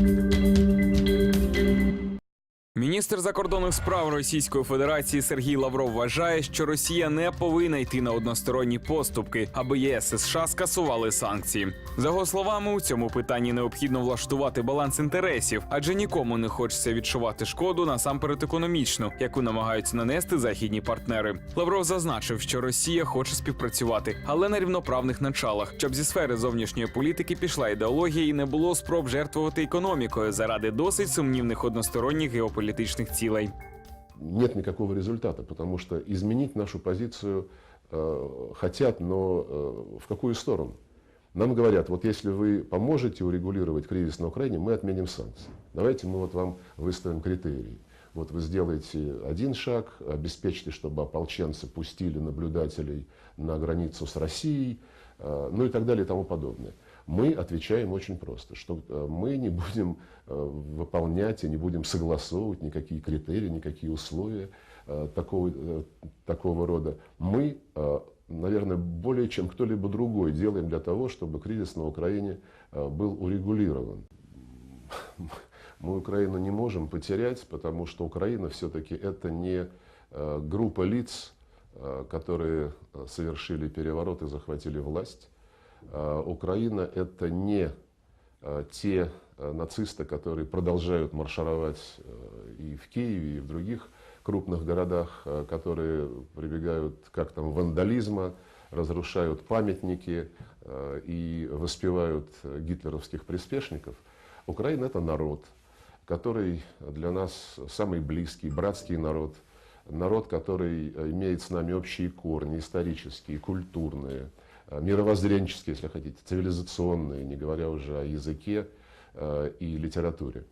Música Міністр закордонних справ Російської Федерації Сергій Лавров вважає, що Росія не повинна йти на односторонні поступки, аби ЄС і США скасували санкції. За його словами, у цьому питанні необхідно влаштувати баланс інтересів, адже нікому не хочеться відчувати шкоду насамперед економічну, яку намагаються нанести західні партнери. Лавров зазначив, що Росія хоче співпрацювати, але на рівноправних началах, щоб зі сфери зовнішньої політики пішла ідеологія і не було спроб жертвувати економікою заради досить сумнівних односторонніх геополітичних цілей. нет никакого результата, потому что изменить нашу позицию э, хотят, но э, в какую сторону? Нам говорят, вот если вы поможете урегулировать кризис на Украине, мы отменим санкции. Давайте мы вот вам выставим критерии. Вот вы сделаете один шаг, обеспечьте, чтобы ополченцы пустили наблюдателей на границу с Россией, э, ну и так далее и тому подобное. Мы отвечаем очень просто, что э, мы не будем э, выполнять и не будем согласовывать никакие критерии, никакие условия э, такого, такого рода. Мы, наверное, более чем кто-либо другой делаем для того, чтобы кризис на Украине был урегулирован. Мы Украину не можем потерять, потому что Украина все-таки это не группа лиц, которые совершили переворот и захватили власть. Э, Украина это не э, те э, нацисты, которые продолжают маршировать и в Киеве, и в других крупных городах, которые прибегают к актам вандализма, разрушают памятники и воспевают гитлеровских приспешников. Украина это народ, который для нас самый близкий, братский народ, народ, который имеет с нами общие корни, исторические, культурные, мировоззренческие, если хотите, цивилизационные, не говоря уже о языке э, и литературе.